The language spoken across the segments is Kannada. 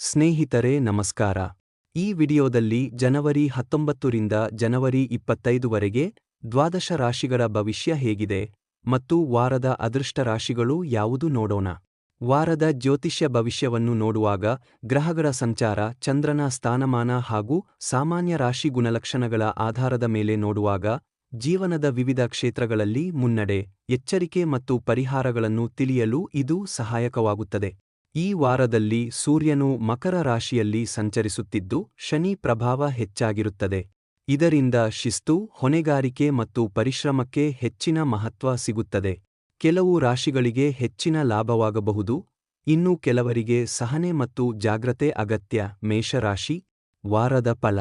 ಸ್ನೇಹಿತರೆ, ನಮಸ್ಕಾರ. ಈ ವಿಡಿಯೋದಲ್ಲಿ ಜನವರಿ ಹತ್ತೊಂಬತ್ತರಿಂದ ಜನವರಿ ಇಪ್ಪತ್ತೈದುವರೆಗೆ ದ್ವಾದಶ ರಾಶಿಗಳ ಭವಿಷ್ಯ ಹೇಗಿದೆ ಮತ್ತು ವಾರದ ಅದೃಷ್ಟ ರಾಶಿಗಳು ಯಾವುದು ನೋಡೋಣ. ವಾರದ ಜ್ಯೋತಿಷ್ಯ ಭವಿಷ್ಯವನ್ನು ನೋಡುವಾಗ ಗ್ರಹಗಳ ಸಂಚಾರ, ಚಂದ್ರನ ಸ್ಥಾನಮಾನ ಹಾಗೂ ಸಾಮಾನ್ಯ ರಾಶಿ ಗುಣಲಕ್ಷಣಗಳ ಆಧಾರದ ಮೇಲೆ ನೋಡುವಾಗ ಜೀವನದ ವಿವಿಧ ಕ್ಷೇತ್ರಗಳಲ್ಲಿ ಮುನ್ನಡೆ, ಎಚ್ಚರಿಕೆ ಮತ್ತು ಪರಿಹಾರಗಳನ್ನು ತಿಳಿಯಲು ಇದು ಸಹಾಯಕವಾಗುತ್ತದೆ. ಈ ವಾರದಲ್ಲಿ ಸೂರ್ಯನು ಮಕರ ರಾಶಿಯಲ್ಲಿ ಸಂಚರಿಸುತ್ತಿದ್ದು ಶನಿ ಪ್ರಭಾವ ಹೆಚ್ಚಾಗಿರುತ್ತದೆ. ಇದರಿಂದ ಶಿಸ್ತು, ಹೊಣೆಗಾರಿಕೆ ಮತ್ತು ಪರಿಶ್ರಮಕ್ಕೆ ಹೆಚ್ಚಿನ ಮಹತ್ವ ಸಿಗುತ್ತದೆ. ಕೆಲವು ರಾಶಿಗಳಿಗೆ ಹೆಚ್ಚಿನ ಲಾಭವಾಗಬಹುದು. ಇನ್ನು ಕೆಲವರಿಗೆ ಸಹನೆ ಮತ್ತು ಜಾಗ್ರತೆ ಅಗತ್ಯ. ಮೇಷರಾಶಿ ವಾರದ ಫಲ.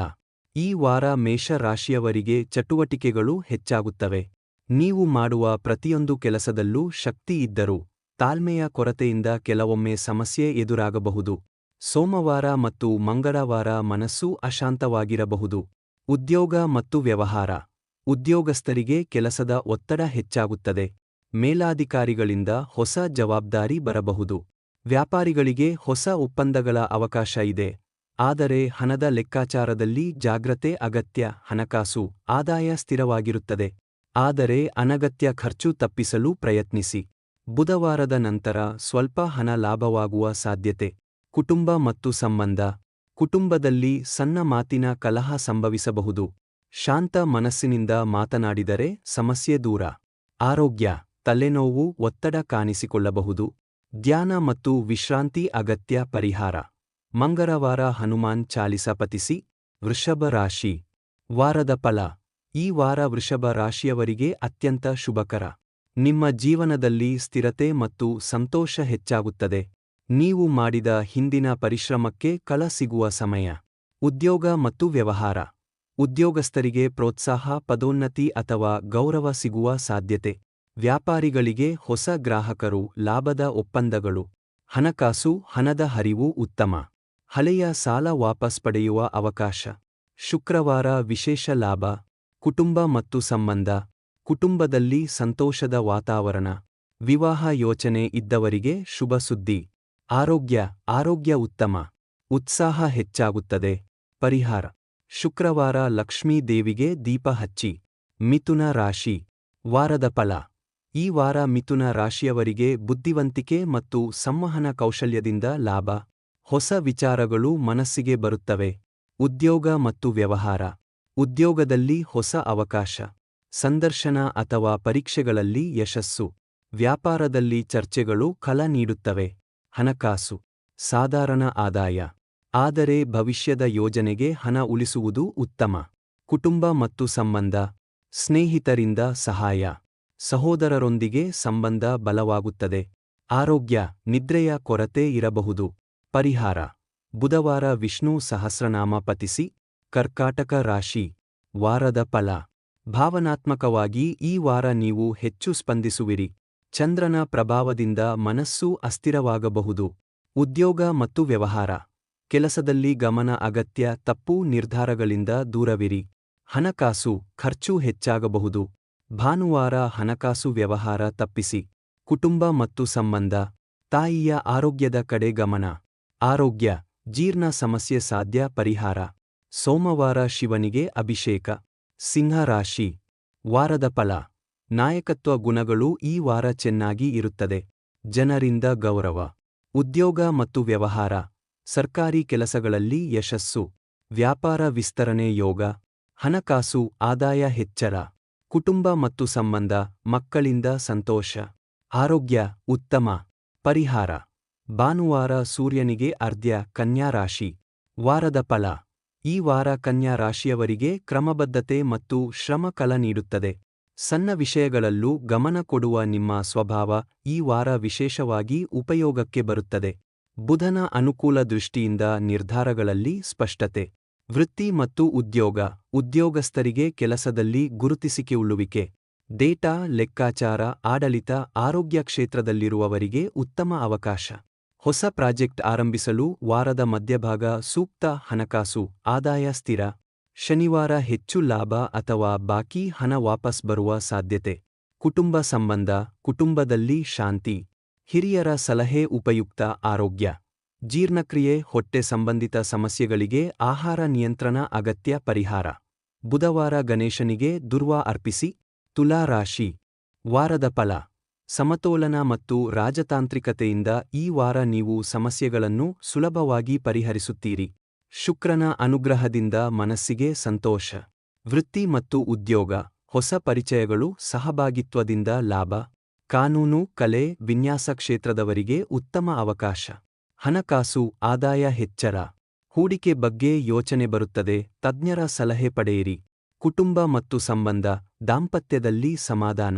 ಈ ವಾರ ಮೇಷ ರಾಶಿಯವರಿಗೆ ಚಟುವಟಿಕೆಗಳು ಹೆಚ್ಚಾಗುತ್ತವೆ. ನೀವು ಮಾಡುವ ಪ್ರತಿಯೊಂದು ಕೆಲಸದಲ್ಲೂ ಶಕ್ತಿ ಇದ್ದರೂ ತಾಳ್ಮೆಯ ಕೊರತೆಯಿಂದ ಕೆಲವೊಮ್ಮೆ ಸಮಸ್ಯೆ ಎದುರಾಗಬಹುದು. ಸೋಮವಾರ ಮತ್ತು ಮಂಗಳವಾರ ಮನಸ್ಸು ಅಶಾಂತವಾಗಿರಬಹುದು. ಉದ್ಯೋಗ ಮತ್ತು ವ್ಯವಹಾರ. ಉದ್ಯೋಗಸ್ಥರಿಗೆ ಕೆಲಸದ ಒತ್ತಡ ಹೆಚ್ಚಾಗುತ್ತದೆ. ಮೇಲಾಧಿಕಾರಿಗಳಿಂದ ಹೊಸ ಜವಾಬ್ದಾರಿ ಬರಬಹುದು. ವ್ಯಾಪಾರಿಗಳಿಗೆ ಹೊಸ ಒಪ್ಪಂದಗಳ ಅವಕಾಶ ಇದೆ. ಆದರೆ ಹಣದ ಲೆಕ್ಕಾಚಾರದಲ್ಲಿ ಜಾಗ್ರತೆ ಅಗತ್ಯ, ಹಣಕಾಸು, ಆದಾಯ ಸ್ಥಿರವಾಗಿರುತ್ತದೆ. ಆದರೆ ಅನಗತ್ಯ ಖರ್ಚು ತಪ್ಪಿಸಲು ಪ್ರಯತ್ನಿಸಿ. ಬುಧವಾರದ ನಂತರ ಸ್ವಲ್ಪ ಹಣ ಲಾಭವಾಗುವ ಸಾಧ್ಯತೆ. ಕುಟುಂಬ ಮತ್ತು ಸಂಬಂಧ. ಕುಟುಂಬದಲ್ಲಿ ಸಣ್ಣ ಮಾತಿನ ಕಲಹ ಸಂಭವಿಸಬಹುದು. ಶಾಂತ ಮನಸ್ಸಿನಿಂದ ಮಾತನಾಡಿದರೆ ಸಮಸ್ಯೆ ದೂರ. ಆರೋಗ್ಯ. ತಲೆನೋವು ಒತ್ತಡ ಕಾಣಿಸಿಕೊಳ್ಳಬಹುದು. ಧ್ಯಾನ ಮತ್ತು ವಿಶ್ರಾಂತಿ ಅಗತ್ಯ ಪರಿಹಾರ. ಮಂಗಳವಾರ ಹನುಮಾನ್ ಚಾಲಿಸ ಪತಿಸಿ ವೃಷಭ ರಾಶಿ. ವಾರದ ಫಲ. ಈ ವಾರ ವೃಷಭ ರಾಶಿಯವರಿಗೆ ಅತ್ಯಂತ ಶುಭಕರ. ನಿಮ್ಮ ಜೀವನದಲ್ಲಿ ಸ್ಥಿರತೆ ಮತ್ತು ಸಂತೋಷ ಹೆಚ್ಚಾಗುತ್ತದೆ. ನೀವು ಮಾಡಿದ ಹಿಂದಿನ ಪರಿಶ್ರಮಕ್ಕೆ ಕಳ ಸಿಗುವ ಸಮಯ. ಉದ್ಯೋಗ ಮತ್ತು ವ್ಯವಹಾರ. ಉದ್ಯೋಗಸ್ಥರಿಗೆ ಪ್ರೋತ್ಸಾಹ, ಪದೋನ್ನತಿ ಅಥವಾ ಗೌರವ ಸಿಗುವ ಸಾಧ್ಯತೆ. ವ್ಯಾಪಾರಿಗಳಿಗೆ ಹೊಸ ಗ್ರಾಹಕರು, ಲಾಭದ ಒಪ್ಪಂದಗಳು. ಹಣಕಾಸು, ಹಣದ ಹರಿವು ಉತ್ತಮ. ಹಳೆಯ ಸಾಲ ವಾಪಸ್ ಪಡೆಯುವ ಅವಕಾಶ. ಶುಕ್ರವಾರ ವಿಶೇಷ ಲಾಭ. ಕುಟುಂಬ ಮತ್ತು ಸಂಬಂಧ. ಕುಟುಂಬದಲ್ಲಿ ಸಂತೋಷದ ವಾತಾವರಣ. ವಿವಾಹ ಯೋಚನೆ ಇದ್ದವರಿಗೆ ಶುಭ ಸುದ್ದಿ. ಆರೋಗ್ಯ ಆರೋಗ್ಯ ಉತ್ತಮ. ಉತ್ಸಾಹ ಹೆಚ್ಚಾಗುತ್ತದೆ. ಪರಿಹಾರ. ಶುಕ್ರವಾರ ಲಕ್ಷ್ಮೀ ದೇವಿಗೆ ದೀಪ ಹಚ್ಚಿ. ಮಿಥುನ ರಾಶಿ. ವಾರದ ಫಲ. ಈ ವಾರ ಮಿಥುನ ರಾಶಿಯವರಿಗೆ ಬುದ್ಧಿವಂತಿಕೆ ಮತ್ತು ಸಂವಹನ ಕೌಶಲ್ಯದಿಂದ ಲಾಭ. ಹೊಸ ವಿಚಾರಗಳು ಮನಸ್ಸಿಗೆ ಬರುತ್ತವೆ. ಉದ್ಯೋಗ ಮತ್ತು ವ್ಯವಹಾರ. ಉದ್ಯೋಗದಲ್ಲಿ ಹೊಸ ಅವಕಾಶ. ಸಂದರ್ಶನ ಅಥವಾ ಪರೀಕ್ಷೆಗಳಲ್ಲಿ ಯಶಸ್ಸು. ವ್ಯಾಪಾರದಲ್ಲಿ ಚರ್ಚೆಗಳು ಕಲ ನೀಡುತ್ತವೆ. ಹಣಕಾಸು. ಸಾಧಾರಣ ಆದಾಯ. ಆದರೆ ಭವಿಷ್ಯದ ಯೋಜನೆಗೆ ಹಣ ಉಳಿಸುವುದು ಉತ್ತಮ. ಕುಟುಂಬ ಮತ್ತು ಸಂಬಂಧ. ಸ್ನೇಹಿತರಿಂದ ಸಹಾಯ. ಸಹೋದರರೊಂದಿಗೆ ಸಂಬಂಧ ಬಲವಾಗುತ್ತದೆ. ಆರೋಗ್ಯ, ನಿದ್ರೆಯ ಕೊರತೆ ಇರಬಹುದು. ಪರಿಹಾರ. ಬುಧವಾರ ವಿಷ್ಣು ಸಹಸ್ರನಾಮ ಪತಿಸಿ ಕರ್ಕಾಟಕ ರಾಶಿ. ವಾರದ ಫಲ. ಭಾವನಾತ್ಮಕವಾಗಿ ಈ ವಾರ ನೀವು ಹೆಚ್ಚು ಸ್ಪಂದಿಸುವಿರಿ. ಚಂದ್ರನ ಪ್ರಭಾವದಿಂದ ಮನಸ್ಸು ಅಸ್ಥಿರವಾಗಬಹುದು. ಉದ್ಯೋಗ ಮತ್ತು ವ್ಯವಹಾರ. ಕೆಲಸದಲ್ಲಿ ಗಮನ ಅಗತ್ಯ ತಪ್ಪು ನಿರ್ಧಾರಗಳಿಂದ ದೂರವಿರಿ. ಹಣಕಾಸು ಖರ್ಚು ಹೆಚ್ಚಾಗಬಹುದು. ಭಾನುವಾರ ಹಣಕಾಸು ವ್ಯವಹಾರ ತಪ್ಪಿಸಿ. ಕುಟುಂಬ ಮತ್ತು ಸಂಬಂಧ. ತಾಯಿಯ ಆರೋಗ್ಯದ ಕಡೆ ಗಮನ. ಆರೋಗ್ಯ, ಜೀರ್ಣ ಸಮಸ್ಯೆ ಸಾಧ್ಯ ಪರಿಹಾರ. ಸೋಮವಾರ ಶಿವನಿಗೆ ಅಭಿಷೇಕ. ಸಿಂಹ ರಾಶಿ ವಾರದ ಫಲ. ನಾಯಕತ್ವ ಗುಣಗಳು ಈ ವಾರ ಚೆನ್ನಾಗಿ ಇರುತ್ತದೆ. ಜನರಿಂದ ಗೌರವ. ಉದ್ಯೋಗ ಮತ್ತು ವ್ಯವಹಾರ. ಸರ್ಕಾರಿ ಕೆಲಸಗಳಲ್ಲಿ ಯಶಸ್ಸು. ವ್ಯಾಪಾರ ವಿಸ್ತರಣೆ ಯೋಗ. ಹಣಕಾಸು, ಆದಾಯ ಹೆಚ್ಚಳ. ಕುಟುಂಬ ಮತ್ತು ಸಂಬಂಧ, ಮಕ್ಕಳಿಂದ ಸಂತೋಷ. ಆರೋಗ್ಯ, ಉತ್ತಮ. ಪರಿಹಾರ. ಭಾನುವಾರ ಸೂರ್ಯನಿಗೆ ಅರ್ಧ್ಯ ಕನ್ಯಾರಾಶಿ ವಾರದ ಫಲ. ಈ ವಾರ ಕನ್ಯಾ ರಾಶಿಯವರಿಗೆ ಕ್ರಮಬದ್ಧತೆ ಮತ್ತು ಶ್ರಮ ಕಲ ನೀಡುತ್ತದೆ. ಸಣ್ಣ ವಿಷಯಗಳಲ್ಲೂ ಗಮನ ಕೊಡುವ ನಿಮ್ಮ ಸ್ವಭಾವ ಈ ವಾರ ವಿಶೇಷವಾಗಿ ಉಪಯೋಗಕ್ಕೆ ಬರುತ್ತದೆ. ಬುಧನ ಅನುಕೂಲ ದೃಷ್ಟಿಯಿಂದ ನಿರ್ಧಾರಗಳಲ್ಲಿ ಸ್ಪಷ್ಟತೆ. ವೃತ್ತಿ ಮತ್ತು ಉದ್ಯೋಗ, ಉದ್ಯೋಗಸ್ಥರಿಗೆ ಕೆಲಸದಲ್ಲಿ ಗುರುತಿಸಿಕೆಯುಳ್ಳುವಿಕೆ ಡೇಟಾ, ಲೆಕ್ಕಾಚಾರ, ಆಡಳಿತ, ಆರೋಗ್ಯ ಕ್ಷೇತ್ರದಲ್ಲಿರುವವರಿಗೆ ಉತ್ತಮ ಅವಕಾಶ. ಹೊಸ ಪ್ರಾಜೆಕ್ಟ್ ಆರಂಭಿಸಲು ವಾರದ ಮಧ್ಯಭಾಗ ಸೂಕ್ತ ಹಣಕಾಸು ಆದಾಯ ಸ್ಥಿರ. ಶನಿವಾರ ಹೆಚ್ಚು ಲಾಭ ಅಥವಾ ಬಾಕಿ ಹಣ ವಾಪಸ್ ಬರುವ ಸಾಧ್ಯತೆ. ಕುಟುಂಬ ಸಂಬಂಧ, ಕುಟುಂಬದಲ್ಲಿ ಶಾಂತಿ. ಹಿರಿಯರ ಸಲಹೆ ಉಪಯುಕ್ತ ಆರೋಗ್ಯ. ಜೀರ್ಣಕ್ರಿಯೆ, ಹೊಟ್ಟೆ ಸಂಬಂಧಿತ ಸಮಸ್ಯೆಗಳಿಗೆ ಆಹಾರ ನಿಯಂತ್ರಣ ಅಗತ್ಯ ಪರಿಹಾರ. ಬುಧವಾರ ಗಣೇಶನಿಗೆ ದುರ್ವಾ ಅರ್ಪಿಸಿ. ತುಲಾ ರಾಶಿ ವಾರದ ಫಲ. ಸಮತೋಲನ ಮತ್ತು ರಾಜತಾಂತ್ರಿಕತೆಯಿಂದ ಈ ವಾರ ನೀವು ಸಮಸ್ಯೆಗಳನ್ನು ಸುಲಭವಾಗಿ ಪರಿಹರಿಸುತ್ತೀರಿ. ಶುಕ್ರನ ಅನುಗ್ರಹದಿಂದ ಮನಸ್ಸಿಗೆ ಸಂತೋಷ. ವೃತ್ತಿ ಮತ್ತು ಉದ್ಯೋಗ, ಹೊಸ ಪರಿಚಯಗಳು, ಸಹಭಾಗಿತ್ವದಿಂದ ಲಾಭ. ಕಾನೂನು, ಕಲೆ, ವಿನ್ಯಾಸ ಕ್ಷೇತ್ರದವರಿಗೆ ಉತ್ತಮ ಅವಕಾಶ. ಹಣಕಾಸು, ಆದಾಯ ಹೆಚ್ಚರ ಹೂಡಿಕೆ ಬಗ್ಗೆ ಯೋಚನೆ ಬರುತ್ತದೆ, ತಜ್ಞರ ಸಲಹೆ ಪಡೆಯಿರಿ. ಕುಟುಂಬ ಮತ್ತು ಸಂಬಂಧ, ದಾಂಪತ್ಯದಲ್ಲಿ ಸಮಾಧಾನ.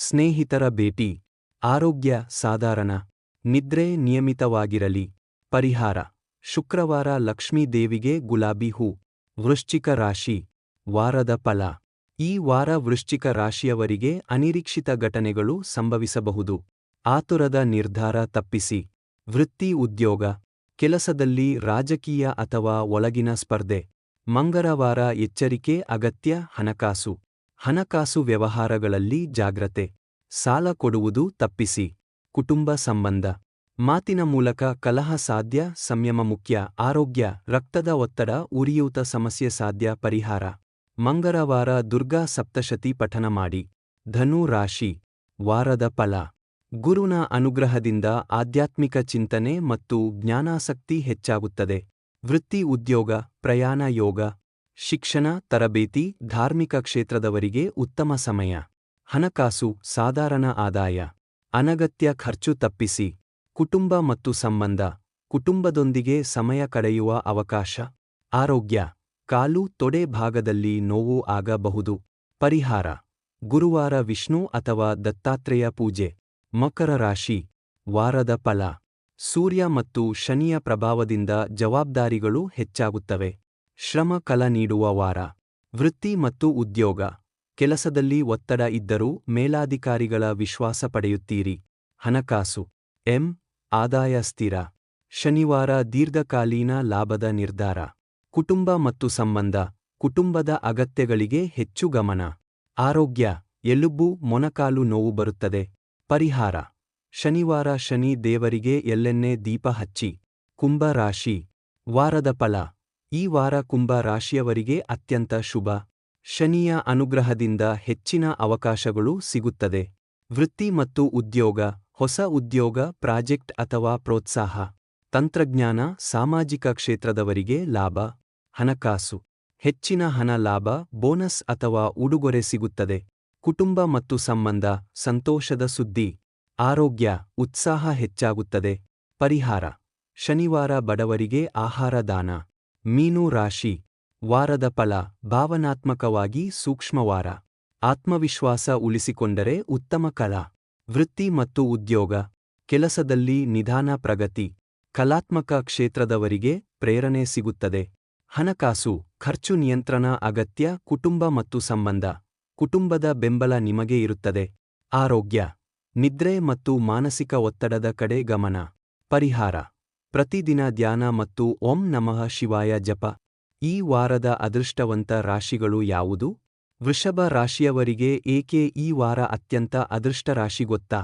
ಸ್ನೇಹಿತರ ಭೇಟಿ, ಆರೋಗ್ಯ ಸಾಧಾರಣ, ನಿದ್ರೆ ನಿಯಮಿತವಾಗಿರಲಿ. ಪರಿಹಾರ, ಶುಕ್ರವಾರ ಲಕ್ಷ್ಮೀದೇವಿಗೆ ಗುಲಾಬಿ ಹೂ, ವೃಶ್ಚಿಕ ರಾಶಿ, ವಾರದ ಫಲ. ಈ ವಾರ ವೃಶ್ಚಿಕ ರಾಶಿಯವರಿಗೆ ಅನಿರೀಕ್ಷಿತ ಘಟನೆಗಳು ಸಂಭವಿಸಬಹುದು. ಆತುರದ ನಿರ್ಧಾರ ತಪ್ಪಿಸಿ. ವೃತ್ತಿ ಉದ್ಯೋಗ, ಕೆಲಸದಲ್ಲಿ ರಾಜಕೀಯ ಅಥವಾ ಒಳಗಿನ ಸ್ಪರ್ಧೆ. ಮಂಗಳವಾರ ಎಚ್ಚರಿಕೆ, ಅಗತ್ಯ ಹಣಕಾಸು. ಹಣಕಾಸು ವ್ಯವಹಾರಗಳಲ್ಲಿ ಜಾಗ್ರತೆ. ಸಾಲ ಕೊಡುವುದು ತಪ್ಪಿಸಿ. ಕುಟುಂಬ ಸಂಬಂಧ. ಮಾತಿನ ಮೂಲಕ ಕಲಹ ಸಾಧ್ಯ, ಸಂಯಮ ಮುಖ್ಯ, ಆರೋಗ್ಯ, ರಕ್ತದ ಒತ್ತಡ, ಉರಿಯೂತ ಸಮಸ್ಯೆ ಸಾಧ್ಯ, ಪರಿಹಾರ. ಮಂಗಳವಾರ ದುರ್ಗಾ ಸಪ್ತಶತಿ ಪಠನ ಮಾಡಿ. ಧನು ರಾಶಿ. ವಾರದ ಫಲ. ಗುರುನ ಅನುಗ್ರಹದಿಂದ ಆಧ್ಯಾತ್ಮಿಕ ಚಿಂತನೆ ಮತ್ತು ಜ್ಞಾನಾಸಕ್ತಿ ಹೆಚ್ಚಾಗುತ್ತದೆ. ವೃತ್ತಿ ಉದ್ಯೋಗ, ಪ್ರಯಾಣ ಯೋಗ. ಶಿಕ್ಷಣ, ತರಬೇತಿ, ಧಾರ್ಮಿಕ ಕ್ಷೇತ್ರದವರಿಗೆ ಉತ್ತಮ ಸಮಯ. ಹಣಕಾಸು, ಸಾಧಾರಣ ಆದಾಯ. ಅನಗತ್ಯ ಖರ್ಚು ತಪ್ಪಿಸಿ. ಕುಟುಂಬ ಮತ್ತು ಸಂಬಂಧ. ಕುಟುಂಬದೊಂದಿಗೆ ಸಮಯ ಕಳೆಯುವ ಅವಕಾಶ. ಆರೋಗ್ಯ. ಕಾಲು ತೊಡೆ ಭಾಗದಲ್ಲಿ ನೋವು ಆಗಬಹುದು. ಪರಿಹಾರ. ಗುರುವಾರ ವಿಷ್ಣು ಅಥವಾ ದತ್ತಾತ್ರೇಯ ಪೂಜೆ. ಮಕರ ರಾಶಿ. ವಾರದ ಫಲ. ಸೂರ್ಯ ಮತ್ತು ಶನಿಯ ಪ್ರಭಾವದಿಂದ ಜವಾಬ್ದಾರಿಗಳು ಹೆಚ್ಚಾಗುತ್ತವೆ. ಶ್ರಮ ಕಲ ನೀಡುವ ವಾರ. ವೃತ್ತಿ ಮತ್ತು ಉದ್ಯೋಗ. ಕೆಲಸದಲ್ಲಿ ಒತ್ತಡ ಇದ್ದರೂ ಮೇಲಾಧಿಕಾರಿಗಳ ವಿಶ್ವಾಸ ಪಡೆಯುತ್ತೀರಿ. ಹಣಕಾಸು. ಎಂ. ಆದಾಯ ಸ್ಥಿರ. ಶನಿವಾರ ದೀರ್ಘಕಾಲೀನ ಲಾಭದ ನಿರ್ಧಾರ. ಕುಟುಂಬ ಮತ್ತು ಸಂಬಂಧ. ಕುಟುಂಬದ ಅಗತ್ಯಗಳಿಗೆ ಹೆಚ್ಚು ಗಮನ. ಆರೋಗ್ಯ. ಎಲುಬು ಮೊನಕಾಲು ನೋವು ಬರುತ್ತದೆ. ಪರಿಹಾರ. ಶನಿವಾರ ಶನಿ ದೇವರಿಗೆ ಎಲ್ಲೆನ್ನೇ ದೀಪ ಹಚ್ಚಿ. ಕುಂಭ ರಾಶಿ. ವಾರದ ಫಲ. ಈ ವಾರ ಕುಂಭ ರಾಶಿಯವರಿಗೆ ಅತ್ಯಂತ ಶುಭ. ಶನಿಯ ಅನುಗ್ರಹದಿಂದ ಹೆಚ್ಚಿನ ಅವಕಾಶಗಳು ಸಿಗುತ್ತದೆ. ವೃತ್ತಿ ಮತ್ತು ಉದ್ಯೋಗ, ಹೊಸ ಉದ್ಯೋಗ, ಪ್ರಾಜೆಕ್ಟ್ ಅಥವಾ ಪ್ರೋತ್ಸಾಹ. ತಂತ್ರಜ್ಞಾನ, ಸಾಮಾಜಿಕ ಕ್ಷೇತ್ರದವರಿಗೆ ಲಾಭ. ಹಣಕಾಸು. ಹೆಚ್ಚಿನ ಹಣ ಲಾಭ, ಬೋನಸ್ ಅಥವಾ ಉಡುಗೊರೆ ಸಿಗುತ್ತದೆ. ಕುಟುಂಬ ಮತ್ತು ಸಂಬಂಧ, ಸಂತೋಷದ ಸುದ್ದಿ. ಆರೋಗ್ಯ, ಉತ್ಸಾಹ ಹೆಚ್ಚಾಗುತ್ತದೆ. ಪರಿಹಾರ. ಶನಿವಾರ ಬಡವರಿಗೆ ಆಹಾರ ದಾನ. ಮೀನು ರಾಶಿ, ವಾರದ ಫಲ, ಭಾವನಾತ್ಮಕವಾಗಿ ಸೂಕ್ಷ್ಮವಾರ. ಆತ್ಮವಿಶ್ವಾಸ ಉಳಿಸಿಕೊಂಡರೆ ಉತ್ತಮ ಕಲಾ. ವೃತ್ತಿ ಮತ್ತು ಉದ್ಯೋಗ, ಕೆಲಸದಲ್ಲಿ ನಿಧಾನ ಪ್ರಗತಿ, ಕಲಾತ್ಮಕ ಕ್ಷೇತ್ರದವರಿಗೆ ಪ್ರೇರಣೆ ಸಿಗುತ್ತದೆ. ಹಣಕಾಸು, ಖರ್ಚು ನಿಯಂತ್ರಣ ಅಗತ್ಯ, ಕುಟುಂಬ ಮತ್ತು ಸಂಬಂಧ, ಕುಟುಂಬದ ಬೆಂಬಲ ನಿಮಗೆ ಇರುತ್ತದೆ. ಆರೋಗ್ಯ, ನಿದ್ರೆ ಮತ್ತು ಮಾನಸಿಕ ಒತ್ತಡದ ಕಡೆ ಗಮನ. ಪರಿಹಾರ. ಪ್ರತಿದಿನ ಧ್ಯಾನ ಮತ್ತು ಓಂ ನಮಃ ಶಿವಾಯ ಜಪ. ಈ ವಾರದ ಅದೃಷ್ಟವಂತ ರಾಶಿಗಳು ಯಾವುದು? ವೃಷಭ ರಾಶಿಯವರಿಗೆ ಏಕೆ ಈ ವಾರ ಅತ್ಯಂತ ಅದೃಷ್ಟ ರಾಶಿ ಗೊತ್ತಾ?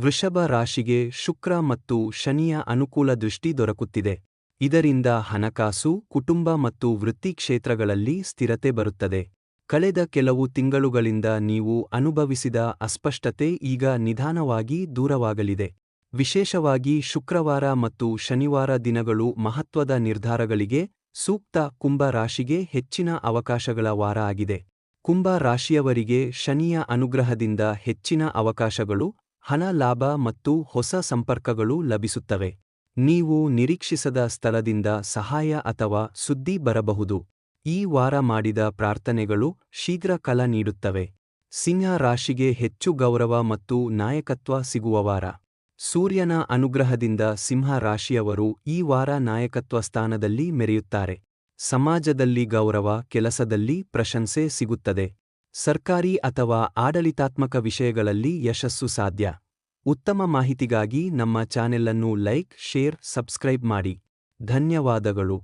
ವೃಷಭ ರಾಶಿಗೆ ಶುಕ್ರ ಮತ್ತು ಶನಿಯ ಅನುಕೂಲ ದೃಷ್ಟಿ ದೊರಕುತ್ತಿದೆ. ಇದರಿಂದ ಹಣಕಾಸು, ಕುಟುಂಬ ಮತ್ತು ವೃತ್ತಿ ಕ್ಷೇತ್ರಗಳಲ್ಲಿ ಸ್ಥಿರತೆ ಬರುತ್ತದೆ. ಕಳೆದ ಕೆಲವು ತಿಂಗಳುಗಳಿಂದ ನೀವು ಅನುಭವಿಸಿದ ಅಸ್ಪಷ್ಟತೆ ಈಗ ನಿಧಾನವಾಗಿ ದೂರವಾಗಲಿದೆ. ವಿಶೇಷವಾಗಿ ಶುಕ್ರವಾರ ಮತ್ತು ಶನಿವಾರ ದಿನಗಳು ಮಹತ್ವದ ನಿರ್ಧಾರಗಳಿಗೆ ಸೂಕ್ತ ಕುಂಭ ರಾಶಿಗೆ ಹೆಚ್ಚಿನ ಅವಕಾಶಗಳ ವಾರ ಆಗಿದೆ. ಕುಂಭ ರಾಶಿಯವರಿಗೆ ಶನಿಯ ಅನುಗ್ರಹದಿಂದ ಹೆಚ್ಚಿನ ಅವಕಾಶಗಳು, ಹಣ ಲಾಭ ಮತ್ತು ಹೊಸ ಸಂಪರ್ಕಗಳು ಲಭಿಸುತ್ತವೆ. ನೀವು ನಿರೀಕ್ಷಿಸದ ಸ್ಥಳದಿಂದ ಸಹಾಯ ಅಥವಾ ಸುದ್ದಿ ಬರಬಹುದು. ಈ ವಾರ ಮಾಡಿದ ಪ್ರಾರ್ಥನೆಗಳು ಶೀಘ್ರ ಕಲ ನೀಡುತ್ತವೆ. ಸಿಂಹ ರಾಶಿಗೆ ಹೆಚ್ಚು ಗೌರವ ಮತ್ತು ನಾಯಕತ್ವ ಸಿಗುವ ವಾರ. ಸೂರ್ಯನ ಅನುಗ್ರಹದಿಂದ ಸಿಂಹ ರಾಶಿಯವರು ಈ ವಾರ ನಾಯಕತ್ವ ಸ್ಥಾನದಲ್ಲಿ ಮೆರೆಯುತ್ತಾರೆ. ಸಮಾಜದಲ್ಲಿ ಗೌರವ, ಕೆಲಸದಲ್ಲಿ ಪ್ರಶಂಸೆ ಸಿಗುತ್ತದೆ. ಸರ್ಕಾರಿ ಅಥವಾ ಆಡಳಿತಾತ್ಮಕ ವಿಷಯಗಳಲ್ಲಿ ಯಶಸ್ಸು ಸಾಧ್ಯ. ಉತ್ತಮ ಮಾಹಿತಿಗಾಗಿ ನಮ್ಮ ಚಾನೆಲ್ ಅನ್ನು ಲೈಕ್, ಶೇರ್, ಸಬ್ಸ್ಕ್ರೈಬ್ ಮಾಡಿ. ಧನ್ಯವಾದಗಳು.